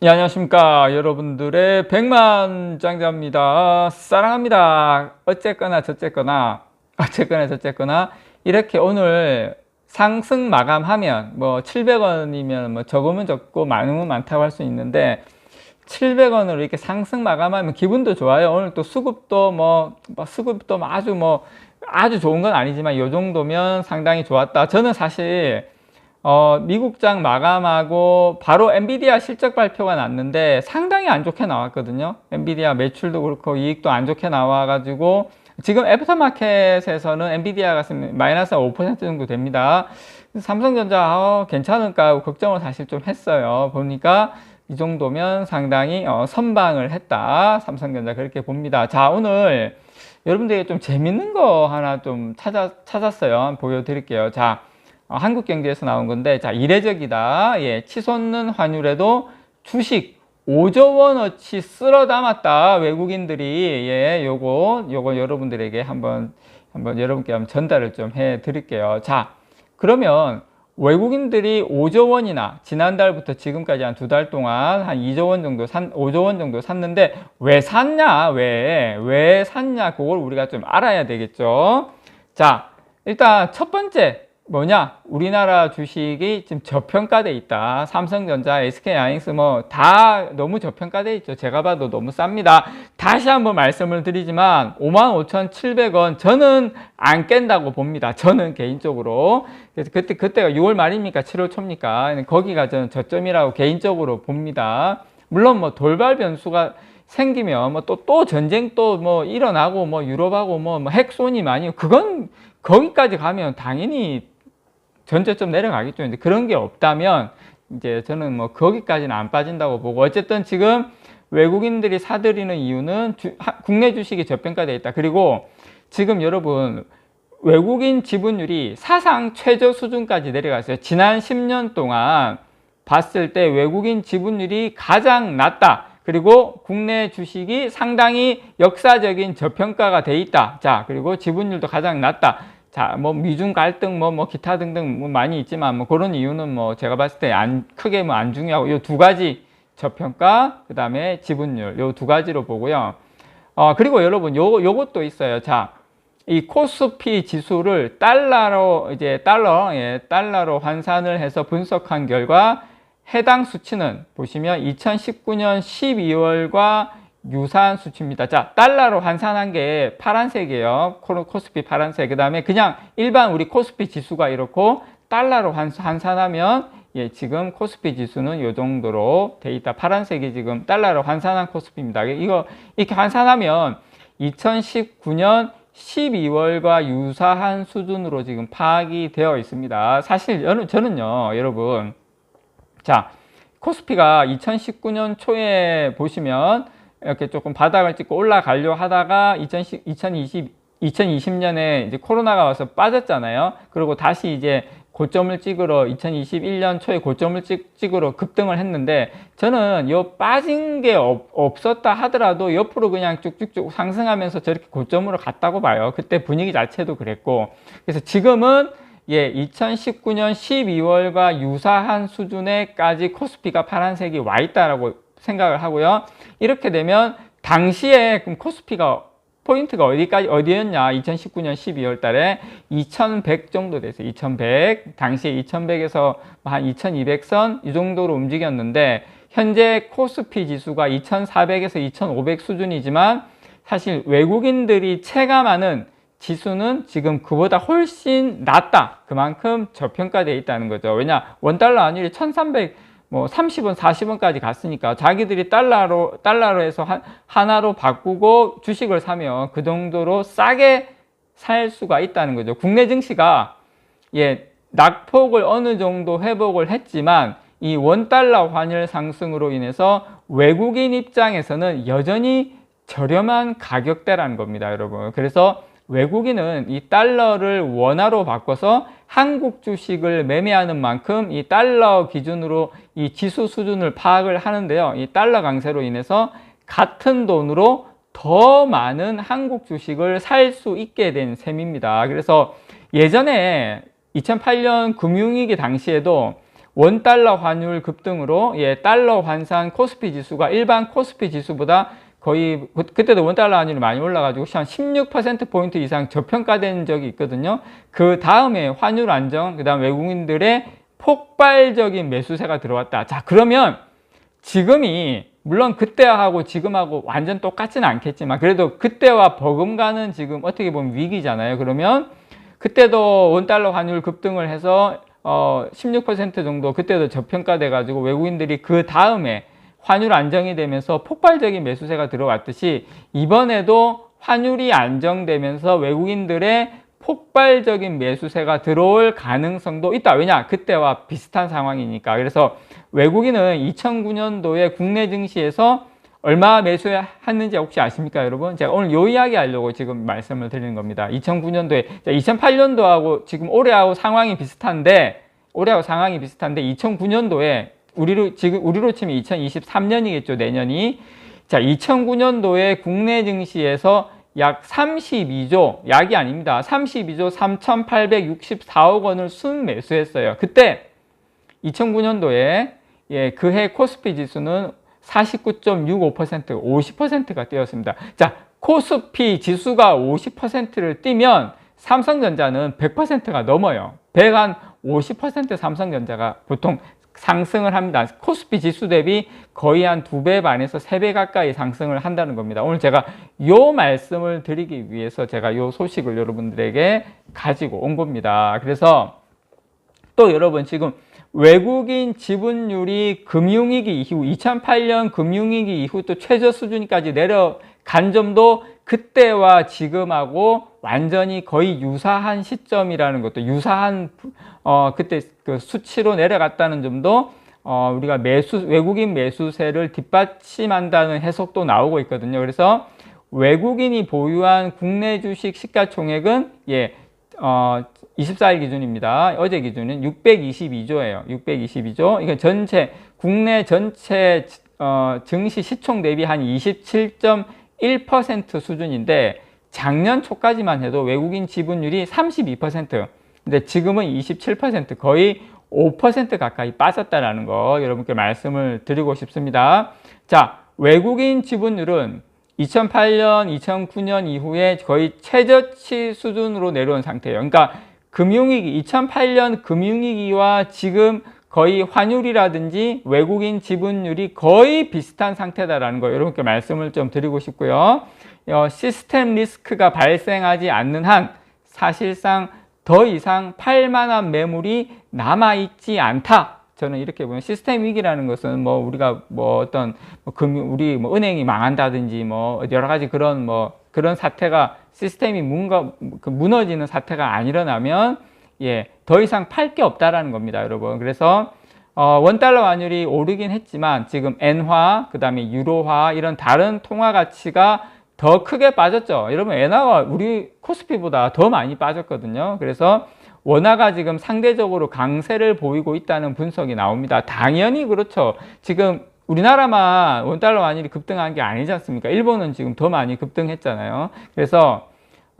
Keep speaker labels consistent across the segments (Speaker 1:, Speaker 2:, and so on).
Speaker 1: 예, 안녕하십니까. 여러분들의 백만장자입니다. 사랑합니다. 어쨌거나 저쨌거나, 어쨌거나 저쨌거나, 이렇게 오늘 상승 마감하면, 뭐, 700원이면 뭐, 적으면 적고, 많으면 많다고 할 수 있는데, 700원으로 이렇게 상승 마감하면 기분도 좋아요. 오늘 또 수급도 뭐, 뭐 수급도 아주 뭐, 아주 좋은 건 아니지만, 이 정도면 상당히 좋았다. 저는 사실, 어, 미국장 마감하고 바로 엔비디아 실적 발표가 났는데 상당히 안 좋게 나왔거든요. 엔비디아 매출도 그렇고 이익도 안 좋게 나와가지고 지금 애프터마켓에서는 엔비디아가 마이너스 5% 정도 됩니다. 삼성전자 어, 괜찮을까 걱정을 사실 좀 했어요. 보니까 이 정도면 상당히 어, 선방을 했다. 삼성전자 그렇게 봅니다. 자 오늘 여러분들에게 좀 재밌는 거 하나 좀 찾아, 찾았어요. 보여드릴게요. 자 어, 한국 경제에서 나온 건데 자 이례적이다. 예, 치솟는 환율에도 주식 5조 원어치 쓸어 담았다. 외국인들이 예, 요거 요거 여러분들에게 한번 한번 여러분께 한번 전달을 좀 해 드릴게요. 자, 그러면 외국인들이 5조 원이나 지난달부터 지금까지 한 두 달 동안 한 2조 원 정도 산 5조 원 정도 샀는데 왜 샀냐? 왜? 왜 샀냐? 그걸 우리가 좀 알아야 되겠죠. 자, 일단 첫 번째 뭐냐? 우리나라 주식이 지금 저평가돼 있다. 삼성전자, SK 하이닉스 뭐 다 너무 저평가돼 있죠. 제가 봐도 너무 쌉니다. 다시 한번 말씀을 드리지만 55,700원 저는 안 깬다고 봅니다. 저는 개인적으로. 그래서 그때 그때가 6월 말입니까? 7월 초입니까? 거기가 저는 저점이라고 개인적으로 봅니다. 물론 뭐 돌발 변수가 생기면 뭐 또또 전쟁 또 뭐 일어나고 뭐 유럽하고 뭐, 뭐 핵손이 많이 그건 거기까지 가면 당연히 전저점 내려가겠죠. 이제 그런 게 없다면 이제 저는 뭐 거기까지는 안 빠진다고 보고 어쨌든 지금 외국인들이 사들이는 이유는 주, 하, 국내 주식이 저평가되어 있다. 그리고 지금 여러분 외국인 지분율이 사상 최저 수준까지 내려갔어요. 지난 10년 동안 봤을 때 외국인 지분율이 가장 낮다. 그리고 국내 주식이 상당히 역사적인 저평가가 돼 있다. 자, 그리고 지분율도 가장 낮다. 자, 뭐 미중 갈등 뭐, 뭐 기타 등등 뭐 많이 있지만 뭐 그런 이유는 뭐 제가 봤을 때 안 크게 뭐 안 중요하고 이두 가지 저평가 그다음에 지분율 요 두 가지로 보고요. 어 그리고 여러분 요 요것도 있어요. 자, 이 코스피 지수를 달러로 이제 달러 예, 달러로 환산을 해서 분석한 결과 해당 수치는 보시면 2019년 12월과 유사한 수치입니다. 자, 달러로 환산한 게 파란색이에요. 코스피 파란색. 그 다음에 그냥 일반 우리 코스피 지수가 이렇고 달러로 환산하면 예, 지금 코스피 지수는 이 정도로 돼 있다. 파란색이 지금 달러로 환산한 코스피입니다. 이거 이렇게 환산하면 2019년 12월과 유사한 수준으로 지금 파악이 되어 있습니다. 사실 저는요, 여러분. 자, 코스피가 2019년 초에 보시면 이렇게 조금 바닥을 찍고 올라가려 하다가 2020, 2020, 2020년에 이제 코로나가 와서 빠졌잖아요. 그리고 다시 이제 고점을 찍으러 2021년 초에 고점을 찍, 찍으러 급등을 했는데 저는 요 빠진 게 없, 없었다 하더라도 옆으로 그냥 쭉쭉쭉 상승하면서 저렇게 고점으로 갔다고 봐요. 그때 분위기 자체도 그랬고. 그래서 지금은 예, 2019년 12월과 유사한 수준에까지 코스피가 파란색이 와 있다라고 생각을 하고요. 이렇게 되면 당시에 그럼 코스피가 포인트가 어디까지 어디였냐? 2019년 12월 달에 2100 정도 됐어요. 2100. 당시에 2100에서 한 2200선 이 정도로 움직였는데 현재 코스피 지수가 2400에서 2500 수준이지만 사실 외국인들이 체감하는 지수는 지금 그보다 훨씬 낮다. 그만큼 저평가되어 있다는 거죠. 왜냐? 원달러 환율이 1300 뭐 30원, 40원까지 갔으니까 자기들이 달러로 달러로 해서 하, 하나로 바꾸고 주식을 사면 그 정도로 싸게 살 수가 있다는 거죠. 국내 증시가 예, 낙폭을 어느 정도 회복을 했지만 이 원달러 환율 상승으로 인해서 외국인 입장에서는 여전히 저렴한 가격대라는 겁니다, 여러분. 그래서 외국인은 이 달러를 원화로 바꿔서 한국 주식을 매매하는 만큼 이 달러 기준으로 이 지수 수준을 파악을 하는데요. 이 달러 강세로 인해서 같은 돈으로 더 많은 한국 주식을 살 수 있게 된 셈입니다. 그래서 예전에 2008년 금융위기 당시에도 원달러 환율 급등으로 예, 달러 환산 코스피 지수가 일반 코스피 지수보다 거의 그- 그때도 원달러 환율이 많이 올라가지고 한16% 포인트 이상 저평가된 적이 있거든요. 그 다음에 환율 안정, 그 다음 외국인들의 폭발적인 매수세가 들어왔다. 자, 그러면 지금이 물론 그때하고 지금하고 완전 똑같지는 않겠지만 그래도 그때와 버금가는 지금 어떻게 보면 위기잖아요. 그러면 그때도 원달러 환율 급등을 해서 어, 16% 정도 그때도 저평가돼 가지고 외국인들이 그 다음에 환율 안정이 되면서 폭발적인 매수세가 들어왔듯이 이번에도 환율이 안정되면서 외국인들의 폭발적인 매수세가 들어올 가능성도 있다. 왜냐? 그때와 비슷한 상황이니까. 그래서 외국인은 2009년도에 국내 증시에서 얼마 매수했는지 혹시 아십니까, 여러분? 제가 오늘 요 이야기 하려고 지금 말씀을 드리는 겁니다. 2009년도에, 2008년도하고 지금 올해하고 상황이 비슷한데, 올해하고 상황이 비슷한데, 2009년도에 우리로, 지금 우리로 치면 2023년이겠죠, 내년이. 자, 2009년도에 국내 증시에서 약 32조, 약이 아닙니다. 32조 3,864억 원을 순 매수했어요. 그때 2009년도에 예, 그해 코스피 지수는 49.65% 50%가 뛰었습니다. 자, 코스피 지수가 50%를 뛰면 삼성전자는 100%가 넘어요. 100 한 50% 삼성전자가 보통 상승을 합니다. 코스피 지수 대비 거의 한 두 배 반에서 세 배 가까이 상승을 한다는 겁니다. 오늘 제가 요 말씀을 드리기 위해서 제가 요 소식을 여러분들에게 가지고 온 겁니다. 그래서 또 여러분 지금 외국인 지분율이 금융위기 이후 2008년 금융위기 이후 또 최저 수준까지 내려간 점도 그때와 지금하고 완전히 거의 유사한 시점이라는 것도 유사한 어 그때 그 수치로 내려갔다는 점도 어 우리가 매수 외국인 매수세를 뒷받침한다는 해석도 나오고 있거든요. 그래서 외국인이 보유한 국내 주식 시가총액은 예 어, 24일 기준입니다. 어제 기준은 622조예요. 622조. 이게 전체 국내 전체 어, 증시 시총 대비 한 27.1% 수준인데 작년 초까지만 해도 외국인 지분율이 32%. 근데 지금은 27% 거의 5% 가까이 빠졌다라는 거 여러분께 말씀을 드리고 싶습니다. 자, 외국인 지분율은 2008년, 2009년 이후에 거의 최저치 수준으로 내려온 상태예요. 그러니까 금융위기, 2008년 금융위기와 지금 거의 환율이라든지 외국인 지분율이 거의 비슷한 상태다라는 거 여러분께 말씀을 좀 드리고 싶고요. 어, 시스템 리스크가 발생하지 않는 한 사실상 더 이상 팔 만한 매물이 남아있지 않다. 저는 이렇게 보면 시스템 위기라는 것은 뭐 우리가 뭐 어떤 뭐 금융 우리 뭐 은행이 망한다든지 뭐 여러 가지 그런 뭐 그런 사태가 시스템이 뭔가 그 무너지는 사태가 안 일어나면 예 더 이상 팔 게 없다라는 겁니다, 여러분. 그래서 어, 원달러 환율이 오르긴 했지만 지금 엔화 그다음에 유로화 이런 다른 통화 가치가 더 크게 빠졌죠. 여러분 엔화가 우리 코스피보다 더 많이 빠졌거든요. 그래서 원화가 지금 상대적으로 강세를 보이고 있다는 분석이 나옵니다. 당연히 그렇죠. 지금 우리나라만 원달러 환율이 급등한 게 아니지 않습니까? 일본은 지금 더 많이 급등했잖아요. 그래서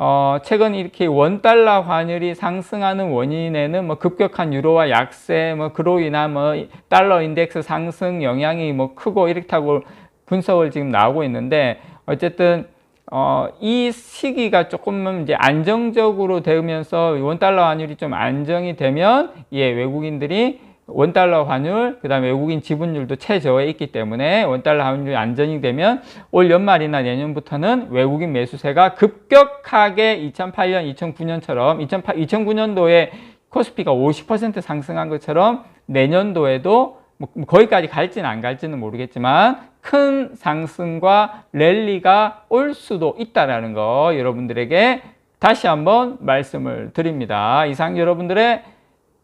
Speaker 1: 어, 최근 이렇게 원달러 환율이 상승하는 원인에는 뭐 급격한 유로화 약세, 뭐 그로 인한 뭐 달러 인덱스 상승 영향이 뭐 크고 이렇다고 분석을 지금 나오고 있는데 어쨌든 어, 이 시기가 조금 이제 안정적으로 되면서 원달러 환율이 좀 안정이 되면 예, 외국인들이 원달러 환율, 그 다음에 외국인 지분율도 최저에 있기 때문에 원달러 환율이 안정이 되면 올 연말이나 내년부터는 외국인 매수세가 급격하게 2008년, 2009년처럼 2008, 2009년도에 코스피가 50% 상승한 것처럼 내년도에도 뭐 거기까지 갈지는 안 갈지는 모르겠지만 큰 상승과 랠리가 올 수도 있다라는 거 여러분들에게 다시 한번 말씀을 드립니다. 이상 여러분들의